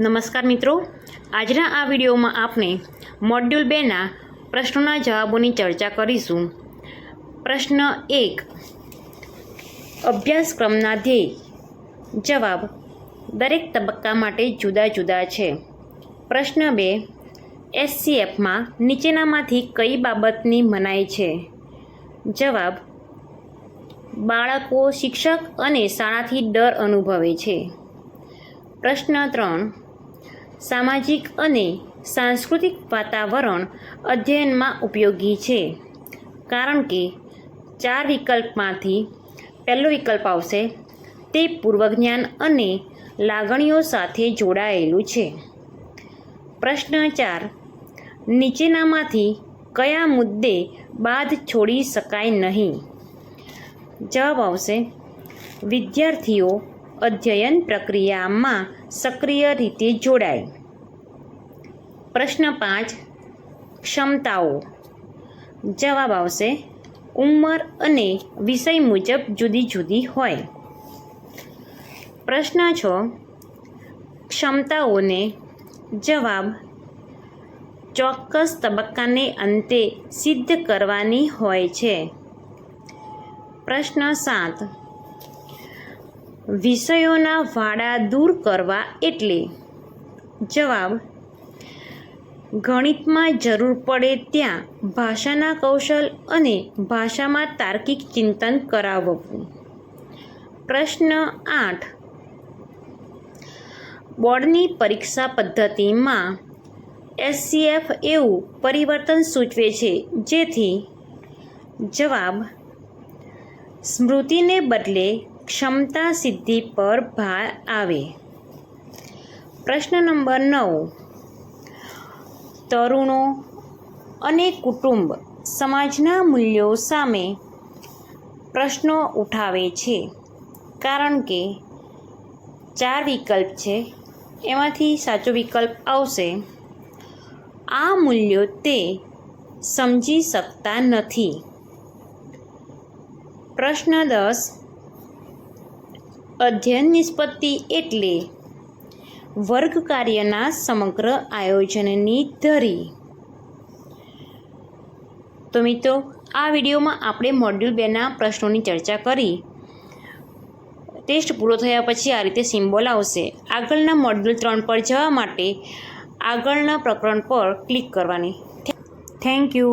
નમસ્કાર મિત્રો. આજના આ વિડીયોમાં આપણે મોડ્યુલ બેના પ્રશ્નોના જવાબોની ચર્ચા કરીશું. પ્રશ્ન એક, અભ્યાસક્રમના ધ્યેય. જવાબ, દરેક તબક્કા માટે જુદા જુદા છે. પ્રશ્ન બે એસસીએફમાં નીચેનામાંથી કઈ બાબતની મનાઈ છે? જવાબ, બાળકો, શિક્ષક અને શાળાથી ડર અનુભવે છે. પ્રશ્ન ત્રણ સામાજિક અને સાંસ્કૃતિક વાતાવરણ અધ્યયનમાં ઉપયોગી છે. કારણ કે ચાર વિકલ્પમાંથી પહેલો વિકલ્પ આવશે. તે પૂર્વજ્ઞાન અને લાગણીઓ સાથે જોડાયેલું છે. પ્રશ્ન ચાર. નીચેનામાંથી કયા મુદ્દે બાદ છોડી શકાય નહીં? જવાબ આવશે. વિદ્યાર્થીઓ અધ્યયન પ્રક્રિયામાં સક્રિય રીતે જોડાય. પ્રશ્ન પાંચ, ક્ષમતાઓ. જવાબ આવશે, ઉંમર અને વિષય મુજબ જુદી જુદી હોય. પ્રશ્ન છ, ક્ષમતાઓને જવાબ ચોક્કસ તબક્કાને અંતે સિદ્ધ કરવાની હોય છે. પ્રશ્ન સાત વિષયોના વાડા દૂર કરવા એટલે જવાબ, ગણિતમાં જરૂર પડે ત્યાં ભાષાના કૌશલ અને ભાષામાં તાર્કિક ચિંતન કરાવવું. પ્રશ્ન આઠ, બોર્ડની પરીક્ષા પદ્ધતિમાં એસસીએફ એવું પરિવર્તન સૂચવે છે, જેથી જવાબ, સ્મૃતિને બદલે ક્ષમતા સિદ્ધિ પર ભાર આવે. પ્રશ્ન નંબર નવ. તરુણો અને કુટુંબ સમાજના મૂલ્યો સામે પ્રશ્નો ઉઠાવે છે. કારણ કે ચાર વિકલ્પ છે. એમાંથી સાચો વિકલ્પ આવશે. આ મૂલ્યો તે સમજી શકતા નથી. પ્રશ્ન દસ. અધ્યયન નિષ્પત્તિ એટલે વર્ગ કાર્યના સમગ્ર આયોજનની ધરી. તો મિત્રો, આ વિડીયોમાં આપણે મોડ્યુલ બેના પ્રશ્નોની ચર્ચા કરી. ટેસ્ટ પૂરો થયા પછી આ રીતે સિમ્બોલ આવશે. આગળના મોડ્યુલ ત્રણ પર જવા માટે આગળના પ્રકરણ પર ક્લિક કરવાની. Thank you.